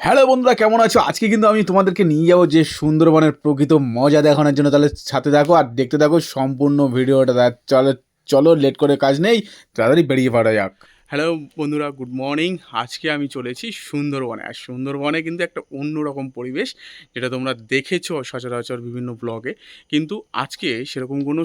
Hello বন্ধুরা, কেমন আছো? আজকে কিন্তু আমি তোমাদেরকে নিয়ে যাব যে সুন্দরবনের প্রকৃত মজা দেখানোর জন্য। তাহলে সাথে থাকো আর দেখতে থাকো সম্পূর্ণ ভিডিওটা। চলো চলো লেট করে কাজ নেই, তাড়াতাড়ি বেরিয়ে পড়া যাক। হ্যালো বন্ধুরা, গুড মর্নিং। আজকে আমি চলেছি সুন্দরবনে। আর সুন্দরবনে কিন্তু একটা অন্যরকম পরিবেশ, যেটা তোমরা দেখেছ সচরাচর বিভিন্ন ব্লগে। কিন্তু আজকে সেরকম কোনো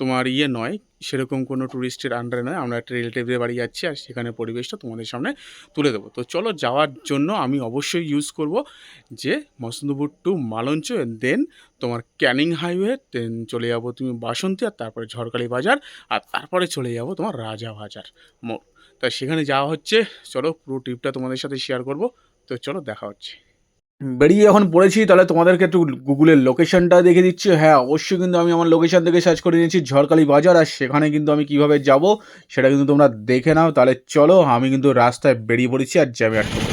তোমার ইয়ে নয়, সেরকম কোনো ট্যুরিস্টের আন্ডারে নয়। আমরা একটা রিলেটিভদের বাড়ি যাচ্ছি আর সেখানে পরিবেশটা তোমাদের সামনে তুলে দেবো। তো চলো যাওয়ার জন্য আমি অবশ্যই ইউজ করব যে মসন্দপুর টু মালঞ্চ দেন তোমার ক্যানিং হাইওয়ে দেন চলে যাব তুমি বাসন্তী আর তারপরে ঝড়খালি বাজার আর তারপরে চলে যাব তোমার রাজা বাজার মোড়। তা সেখানে যাওয়া হচ্ছে। চলো পুরো ট্রিপটা তোমাদের সাথে শেয়ার করব। তো চলো দেখা হচ্ছে। বেরিয়ে যখন পড়েছি, তাহলে তোমাদেরকে একটু গুগলের লোকেশনটা দেখে দিচ্ছি। হ্যাঁ অবশ্যই কিন্তু আমি আমার লোকেশন থেকে সার্চ করে নিয়েছি ঝড়কালি বাজার, আর সেখানে কিন্তু আমি কীভাবে যাব, সেটা কিন্তু তোমরা দেখে নাও। তাহলে চলো, আমি কিন্তু রাস্তায় বেরিয়ে পড়েছি, আর জ্যামে আটকে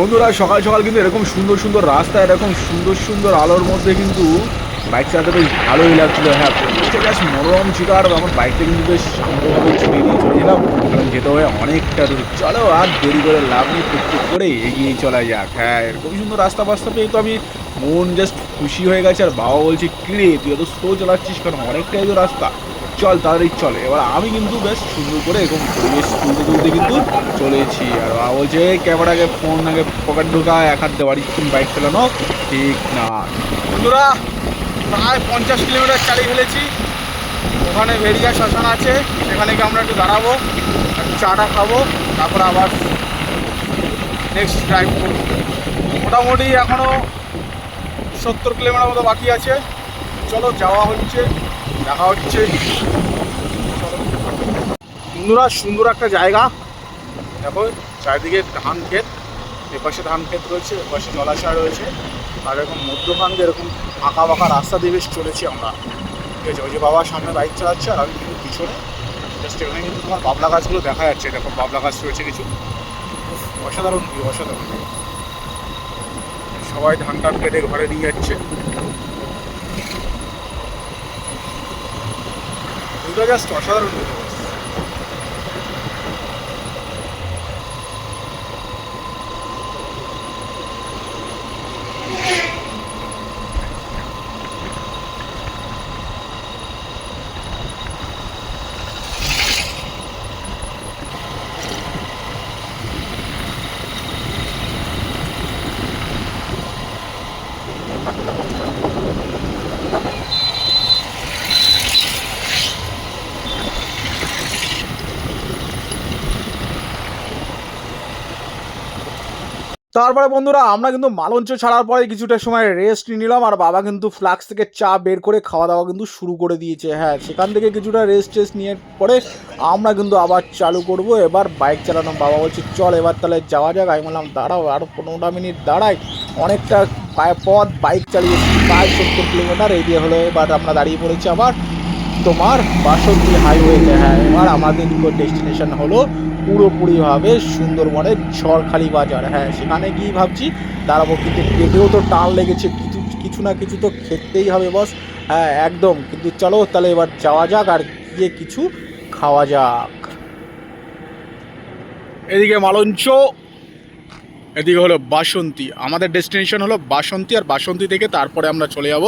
বন্ধুরা, সকাল সকাল কিন্তু এরকম সুন্দর সুন্দর রাস্তা, এরকম সুন্দর সুন্দর আলোর মধ্যে কিন্তু বাইক চালাতে বেশ ভালোই লাগছিল। হ্যাঁ পরিবেশটা বেশ মনোরম ছিল আর আমার বাইকটা কিন্তু বেশ শান্তভাবে ছুটিয়ে নিয়ে চলেছিলাম কারণ যেতে হয় অনেকটা দূর। চলো আর দেরি করে লাভ নেই টুকটুক করে এগিয়ে চলা যাক। হ্যাঁ এরকম সুন্দর রাস্তা ফাস্তা পেয়ে তো আমি মন জাস্ট খুশি হয়ে গেছে। আর বাবা বলছে, কিরে, তুই এত স্লো চালাচ্ছিস কারণ অনেকটাই তো রাস্তা। চল তাড়াতাড়ি চল। এবার আমি কিন্তু বেশ সুন্দর করে এরকম পরিবেশ তুলতে তুলতে কিন্তু চলেছি। আর বলছে ক্যামেরাকে ফোন আগে পকেট ঢোকা এক হাত দেওয়ার বাইক চালানো ঠিক না। বন্ধুরা, প্রায় পঞ্চাশ কিলোমিটার চালিয়ে ফেলেছি। ওখানে ভেরিয়া শ্মশান আছে, সেখানে গিয়ে আমরা একটু দাঁড়াবো, একটু চাটা খাব, তারপর আবার নেক্সট ড্রাইভ করব। মোটামুটি এখনও সত্তর কিলোমিটার মতো বাকি আছে। চলো, যাওয়া হচ্ছে, দেখা হচ্ছে। বন্ধুরা, সুন্দর একটা জায়গা। দেখো, চারিদিকে ধান ক্ষেত, এপাশে ধান ক্ষেত রয়েছে, এপাশে জলাশয় রয়েছে। আর এরকম মধ্যখান দিয়ে এরকম আঁকা বাঁকা রাস্তা দিয়ে বেশ চলেছি আমরা। ঠিক আছে, ওই যে বাবা সামনে বাইক চালাচ্ছে, আর আমি কিন্তু পিছনে জাস্ট এখানে কিন্তু তোমার বাবলা গাছগুলো দেখা যাচ্ছে। দেখো, বাবলা গাছ রয়েছে কিছু। অসাধারণ কি অসাধারণ সবাই ধান টান কেটে ঘরে নিয়ে যাচ্ছে। জাস্ট অসাধারণ পরিবেশ। তারপরে বন্ধুরা, আমরা কিন্তু মালঞ্চ ছাড়ার পরে কিছুটা সময় রেস্ট নিলাম আর বাবা কিন্তু ফ্লাক্স থেকে চা বের করে খাওয়া দাওয়া কিন্তু শুরু করে দিয়েছে। হ্যাঁ সেখান থেকে কিছুটা রেস্ট টেস্ট নিয়ে পরে আমরা কিন্তু আবার চালু করব। এবার বাইক চালানো। বাবা বলছে, চল এবার তাহলে যাওয়া যাক। আমি বললাম, দাঁড়াও, আর পনেরোটা মিনিট দাঁড়াই। অনেকটা পথ বাইক চালিয়েছি, প্রায় সত্তর কিলোমিটার এই দিয়ে হলো এবার আমরা দাঁড়িয়ে পড়েছি আবার। তোমার বাসন্তী হাইওয়েতে হ্যাঁ এবার আমাদের ডেস্টিনেশন হলো পুরোপুরিভাবে সুন্দরবনের ঝড়খালি বাজার। হ্যাঁ সেখানে গিয়ে ভাবছি, দাঁড়াবো। কিন্তু পেটেও তো টান লেগেছে, কিছু কিছু না কিছু তো খেতেই হবে বস হ্যাঁ একদম। কিন্তু চলো তাহলে এবার যাওয়া যাক আর গিয়ে কিছু খাওয়া যাক। এদিকে মালঞ্চ এদিকে হলো বাসন্তী। আমাদের ডেস্টিনেশন হলো বাসন্তী আর বাসন্তী থেকে তারপরে আমরা চলে যাব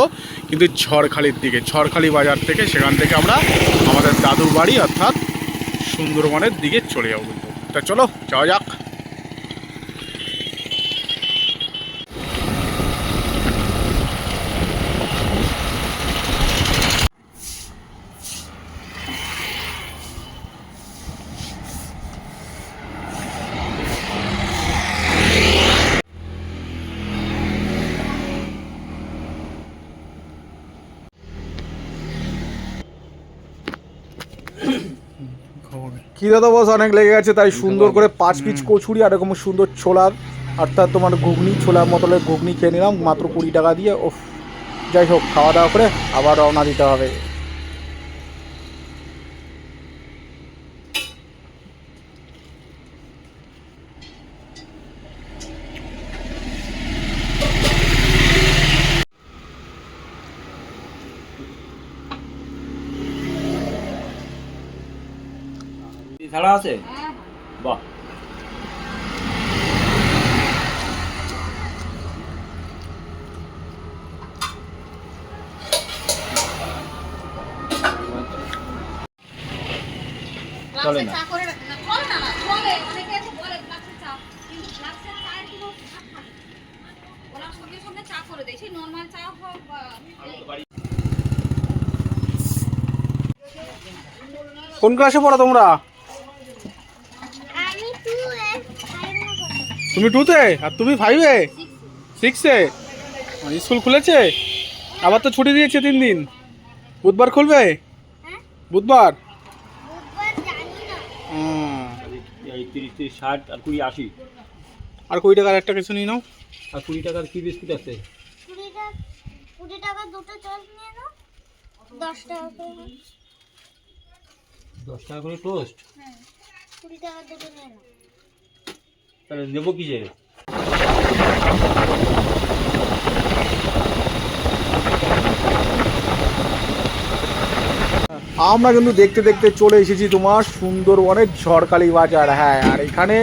কিন্তু ঝড়খালির দিকে। ঝড়খালি বাজার থেকে সেখান থেকে আমরা আমাদের দাদুর বাড়ি অর্থাৎ সুন্দরবনের দিকে চলে যাব তা চলো, যাওয়া যাক। খিদে তো বস অনেক লেগে গেছে তাই সুন্দর করে পাঁচ পিস কচুরি আর এরকম সুন্দর ছোলার অর্থাৎ তোমার ঘুগনি ছোলার মতলের ঘুগনি খেয়ে নিলাম মাত্র কুড়ি টাকা দিয়ে ও যাই হোক খাওয়া দাওয়া করে আবার রওনা দিতে হবে ছাড়া আছে বাহ চলে না। চা করে রাখ- না, চলে না না, চলে। অনেকে এসে বলে ফ্লাক্সের চা। কিন্তু ফ্লাক্সের চায়ের কোনো ভাগ থাকে না। ওরা সঙ্গে সঙ্গে চা করে দেয়। সেই normal চা হোক বা- কোন ক্লাসে পড়ো তোমরা? তুমি টুতে আর তুমি ফাইভে সিক্সে স্কুল খুলেছে? আবার তো ছুটি দিয়েছে তিন দিন। বুধবার খুলবে? হ্যাঁ? বুধবার? বুধবার জানি না। হুম। এই তিরিশ তিরিশ ষাট আর কুড়ি আশি। আর কুড়ি টাকার একটা কিছু নিয়ে নাও। আর কুড়ি টাকার কি বিস্কুট আছে? কুড়ি টাকা দুটো চপ নিয়ে নাও। দশ টাকা করে দশ টাকা করে টোস্ট হ্যাঁ কুড়ি টাকা দুটো নিয়ে নাও। তাহলে নেব কি যে আমরা কিন্তু দেখতে দেখতে চলে এসেছি তোমার সুন্দরবনের ঝড়খালি বাজার। হ্যাঁ আর এখানে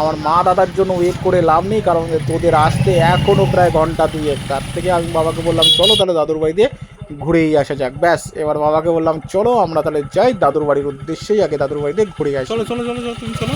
আমার মা দাদার জন্য ওয়েট করে লাভ নেই কারণ তোদের আসতে এখনও প্রায় ঘণ্টা দুয়েক। তার থেকে আমি বাবাকে বললাম চলো তাহলে দাদুর বাড়িতে ঘুরেই আসা যাক। ব্যাস এবার বাবাকে বললাম চলো আমরা তাহলে যাই দাদুর বাড়ির উদ্দেশ্যেই আগে দাদুর বাড়িতে ঘুরে আসি। চলো চলো চলো চলো তুমি চলো।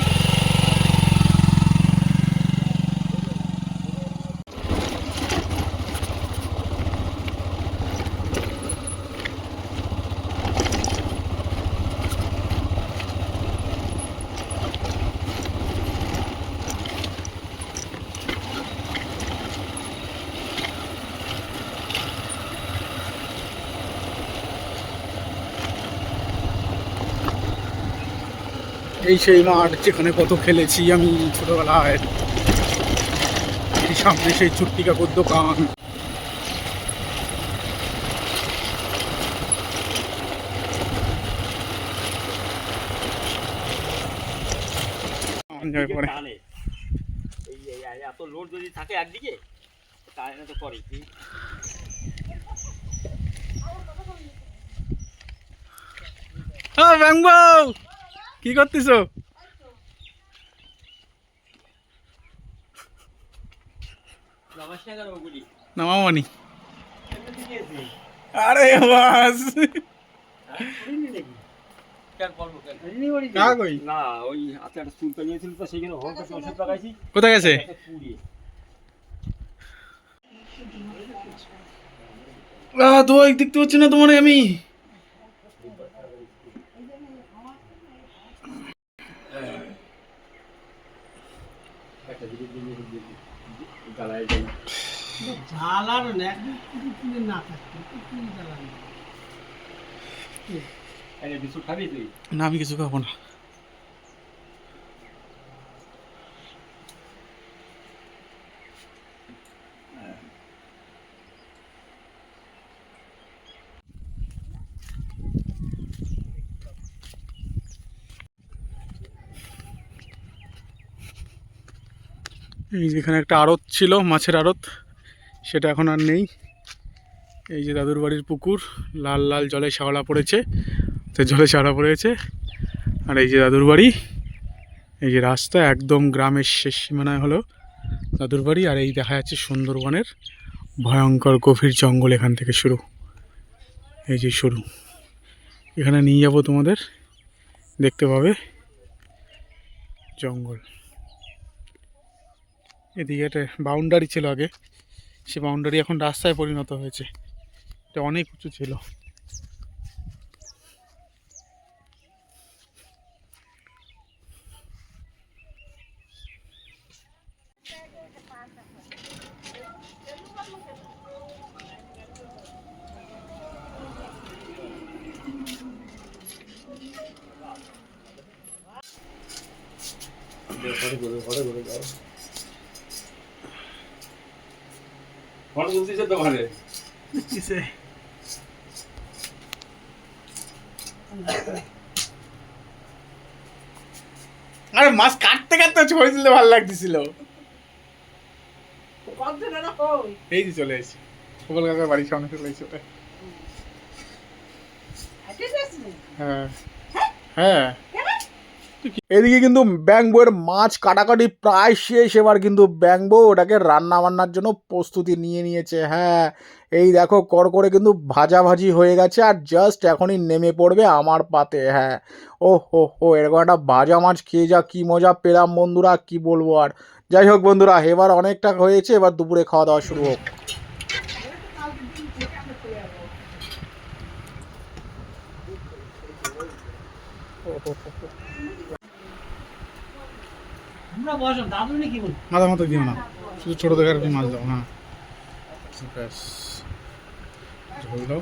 এই সেই মাঠ যেখানে কত খেলেছি আমি ছোটবেলায়। এই সামনে সেই চুট্টি কাকুর দোকান। এই- এই এত লোড যদি থাকে একদিকে না তো করে কি ও ব্যাংবো কি করতেছো? নামামানি আরে বাস। কেন করব কেন না কই? না ওই হাতে একটা চুল পেনিয়েছিল তো সেইখানে হোক কাছে ওষুধ লাগাইছি। কোথায় গেছে? দেখতে পাচ্ছি না তোমার আমি একটা দিকে দিয়ে জ্বালায় জ্বালায় আরে বিস্কুট খাবি তুই? না আমি কিছু খাব না। এই যেখানে একটা আড়ত ছিল, মাছের আড়ত। সেটা এখন আর নেই। এই যে দাদুর বাড়ির পুকুর, লাল লাল জলে শ্যাওলা পড়েছে। তো জলে শ্যাওলা পড়েছে। আর এই যে দাদুর বাড়ি, এই যে রাস্তা একদম গ্রামের শেষ সীমানায় হলো দাদুর বাড়ি। আর এই দেখা যাচ্ছে সুন্দরবনের ভয়ঙ্কর গভীর জঙ্গল এখান থেকে শুরু। এই যে শুরু। এখানে নিয়ে যাব তোমাদের। দেখতে পাবে জঙ্গল। এদিকে একটা বাউন্ডারি ছিল আগে সে বাউন্ডারি এখন রাস্তায় পরিণত হয়েছে এটা অনেক উঁচু ছিল ঘরে ঘরে যাও দোকানে আরে মাছ কাটতে কাটতে ছবি দিলে ভালো লাগতেছিল। এই যে চলে এসেছি। গোপাল কাকার বাড়ির সামনে চলে এসেছি ওটা হ্যাঁ? হ্যাঁ। এদিকে কিন্তু ব্যাংবোয়ের মাছ কাটাকাটি প্রায় শেষ। এবার কিন্তু ব্যাংবো ওটাকে রান্না বান্নার জন্য প্রস্তুতি নিয়ে নিয়েছে। হ্যাঁ এই দেখো কর করে কিন্তু ভাজাভাজি হয়ে গেছে আর জাস্ট এখনই নেমে পড়বে আমার পাতে। হ্যাঁ ও হো হো, এরকম একটা ভাজা মাছ খেয়ে যা, কি মজা পেলাম বন্ধুরা, কি বলব আর। যাই হোক বন্ধুরা, এবার অনেকটা হয়েছে, এবার দুপুরে খাওয়া দাওয়া শুরু হোক আমরা বসো দাদু নাকি বল মাথা মাথা দিও না। শুধু ছোটো দেখার মাছ দাও হ্যাঁ। ব্যাস। ঝোল দাও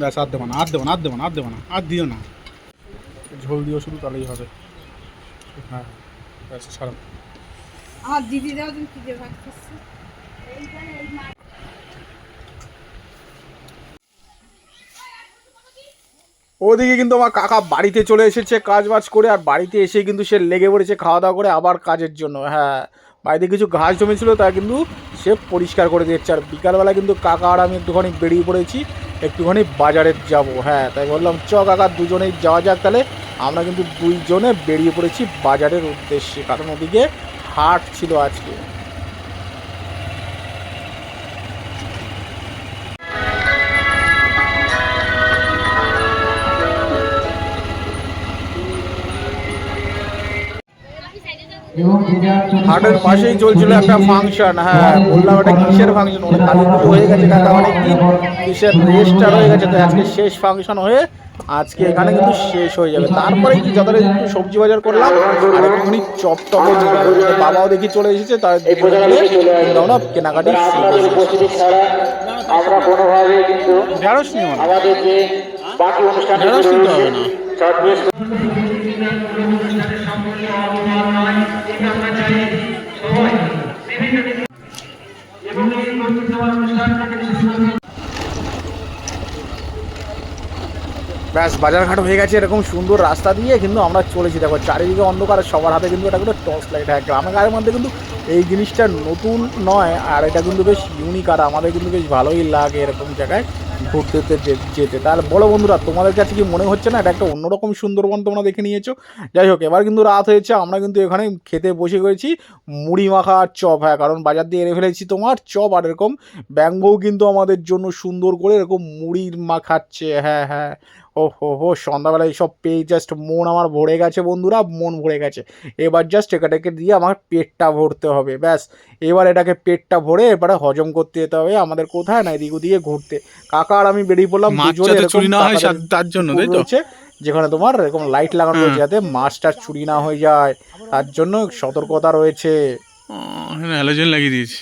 ব্যাস আর দেবো না আর দেবো না আর দেবো না আর দেবো না আর দিও না। ঝোল দিও শুধু তাহলেই হবে। হ্যাঁ ব্যাস ছাড়ো। আমার দিদি দাও তুমি কি ভাত খাচ্ছে। ওদিকে কিন্তু আমার কাকা বাড়িতে চলে এসেছে কাজ বাজ করে, আর বাড়িতে এসে কিন্তু সে লেগে পড়েছে খাওয়া দাওয়া করে আবার কাজের জন্য। হ্যাঁ বাড়িতে কিছু ঘাস জমেছিল, তা কিন্তু সে পরিষ্কার করে দিচ্ছে আর বিকালবেলা কিন্তু কাকা আর আমি একটুখানি বেরিয়ে পড়েছি, একটুখানি বাজারে যাব। হ্যাঁ তাই বললাম, চ কাকা, দুজনেই যাওয়া যাক তাহলে। আমরা কিন্তু দুইজনে বেরিয়ে পড়েছি বাজারের উদ্দেশ্যে, কারণ ওদিকে হাট ছিল আজকে। হাটের পাশেই চলছিল একটা ফাংশন হ্যাঁ বললাম এটা কিসের ফাংশন? ওটা কালী পুজো হয়ে গেছে কাকা অনেক দিন কিসের রেজিস্টার হয়ে গেছে তো আজকে শেষ ফাংশন হয়ে আজকে এখানে কিন্তু শেষ হয়ে যাবে। তারপরে কি যতটা একটু সবজি বাজার করলাম আর একটুখানি চপ ওদিকে বাবাও দেখি চলে এসেছে তার আমরা কেনাকাটি উপস্থিতি ছাড়া আমরা কোনোভাবে কিন্তু ঢেঁড়স নিও না। আমাদের যে বাকি অনুষ্ঠানগুলো ঢেঁড়স নিতে ব্যাস, বাজারঘাট হয়ে গেছে, এরকম সুন্দর রাস্তা দিয়ে কিন্তু আমরা চলেছি। দেখো, চারিদিকে অন্ধকার, সবার হাতে কিন্তু এটা কিন্তু টর্চ লাইট হ্যাঁ গ্রামে গায়ের মধ্যে কিন্তু এই জিনিসটা নতুন নয়, আর এটা কিন্তু বেশ ইউনিক আর আমাদের কিন্তু বেশ ভালোই লাগে এরকম জায়গায়। ঘুরতে যেতে তাহলে বড় বন্ধুরা, তোমাদের কাছে কি মনে হচ্ছে না? এটা একটা অন্যরকম সুন্দরবন তোমরা দেখে নিয়েছো? যাই হোক, এবার কিন্তু রাত হয়েছে, আমরা কিন্তু এখানে খেতে বসে গেছি মুড়ি মাখা আর চপ। হ্যাঁ কারণ বাজার দিয়ে এনে ফেলেছি তোমার চপ আর এরকম ব্যাঙ্গও কিন্তু আমাদের জন্য সুন্দর করে এরকম মুড়ির মাখাচ্ছে। হ্যাঁ হ্যাঁ। ও হো হো সন্ধ্যাবেলা এইসব পেয়ে জাস্ট মন আমার ভরে গেছে বন্ধুরা মন ভরে গেছে। এবার জাস্ট এটাকে দিয়ে আমার পেটটা ভরতে হবে ব্যাস। এবার এটাকে পেটটা ভরে এবারে হজম করতে যেতে হবে আমাদের কোথায় না এদিক ওদিকে ঘুরতে। কাকা আর আমি বেরিয়ে পড়লাম তার জন্য যেখানে তোমার এরকম লাইট লাগানো। রয়েছে যাতে মাছটা চুরি না হয়ে যায়। তার জন্য সতর্কতা রয়েছে। হ্যালোজেন লাগিয়ে দিয়েছি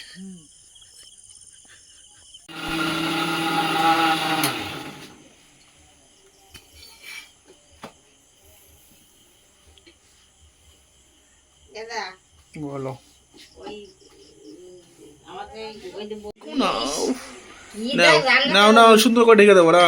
দাদা বলো। নাও। নাও সুন্দর করে ঢেকে দেবো না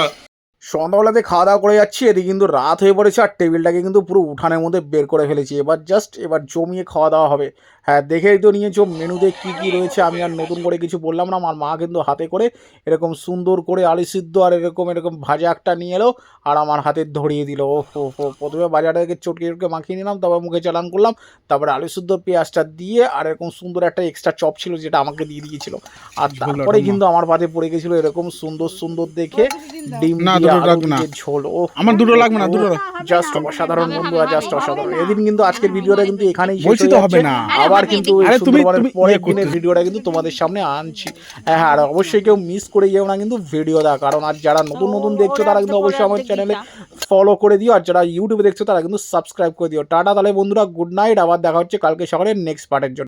সন্ধ্যাবেলাতে খাওয়া দাওয়া করে যাচ্ছি এদিকে কিন্তু রাত হয়ে পড়েছে আর টেবিলটাকে কিন্তু পুরো উঠানের মধ্যে বের করে ফেলেছি। এবার জাস্ট এবার জমিয়ে খাওয়া দাওয়া হবে। হ্যাঁ দেখেই তো নিয়েছো মেনুতে কী কী রয়েছে আমি আর নতুন করে কিছু বললাম না আমার মা কিন্তু হাতে করে এরকম সুন্দর করে আলু সিদ্ধ আর এরকম এরকম ভাজা একটা নিয়ে এলো আর আমার হাতে ধরিয়ে দিল। ও হো হো প্রথমে বাজারে থেকে চটকে চটকে মাখিয়ে নিলাম তারপর মুখে চালান করলাম তারপরে আলু সিদ্ধ পেঁয়াজটা দিয়ে আর এরকম সুন্দর একটা এক্সট্রা চপ ছিল যেটা আমাকে দিয়ে দিয়েছিল। আর তারপরে কিন্তু আমার পাতে পড়ে গেছিল এরকম সুন্দর সুন্দর দেখে ডিম না, দিয়ে ঝোল ও আমার দুটো লাগবে না, দুটো জাস্ট অসাধারণ বন্ধু আর জাস্ট অসাধারণ। এদিন কিন্তু আজকের ভিডিওটা কিন্তু এখানেই শেষ বলছি হয়ে তো যাচ্ছে। হবে না। আবার কিন্তু আরে তুমি- সুন্দরবনের ভিডিওটা কিন্তু তোমাদের সামনে আনছি। হ্যাঁ হ্যাঁ, আর অবশ্যই কেউ মিস করে যেও না কিন্তু ভিডিও দা কারণ আর যারা নতুন নতুন দেখছ তারা কিন্তু অবশ্যই আমার চ্যানেলে ফলো করে দিও আর যারা ইউটিউবে দেখছ তারা কিন্তু সাবস্ক্রাইব করে দিও। টাটা তাহলে বন্ধুরা গুড নাইট আবার দেখা হচ্ছে কালকে সকালে নেক্সট পার্টের জন্য।